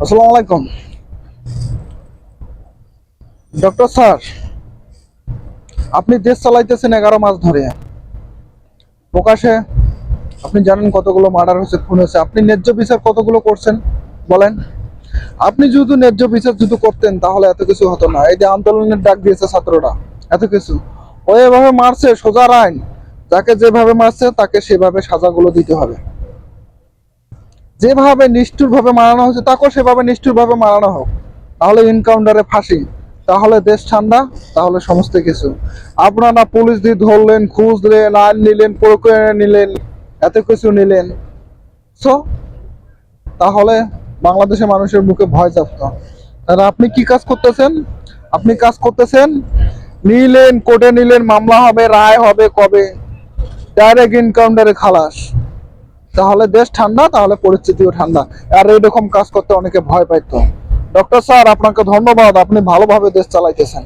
আসসালামু আলাইকুম। Doctor sir, আপনি দেশ চালাইতেছেন এগারো মাস ধরে। প্রকাশে আপনি জানেন কতগুলো মার্ডার হয়েছে, খুন হয়েছে। আপনি ন্যায্য বিচার কতগুলো করছেন? বলেন। আপনি যদি ন্যায্য বিচার যদি করতেন, তাহলে এত কিছু হতো না। এই যে আন্দোলনের ডাক দিয়েছে ছাত্ররা, এত কিছু। ও এভাবে মারছে, সোজা আইন যাকে যেভাবে মারছে, তাকে সেভাবে সাজাগুলো দিতে হবে। যেভাবে নিষ্ঠুরভাবে মারানো হয়েছে, তাকেও সেভাবে নিষ্ঠুরভাবে মারানো হোক। তাহলে এনকাউন্টারে ফাঁসি। তাহলে দেশ ঠান্ডা, তাহলে সমস্ত কিছু। আপনারা পুলিশ দিয়ে ধরলেন, খুঁজলেন আইন নিলেন, প্রক্রিয়া নিলেন, এত কিছু নিলেন। সো তাহলে বাংলাদেশের মানুষের মুখে ভয় চাপত তাহলে আপনি কি কাজ করতেছেন? আপনি কাজ করতেছেন, নিলেন, কোর্টে নিলেন, মামলা হবে, রায় হবে কবে? ডাইরেক্ট এনকাউন্টারে খালাস। তাহলে দেশ ঠান্ডা, তাহলে পরিস্থিতিও ঠান্ডা। আর এরকম কাজ করতে অনেকে ভয় পাইতো। ডক্টর স্যার, আপনাকে ধন্যবাদ। আপনি ভালোভাবে দেশ চালাইতেছেন।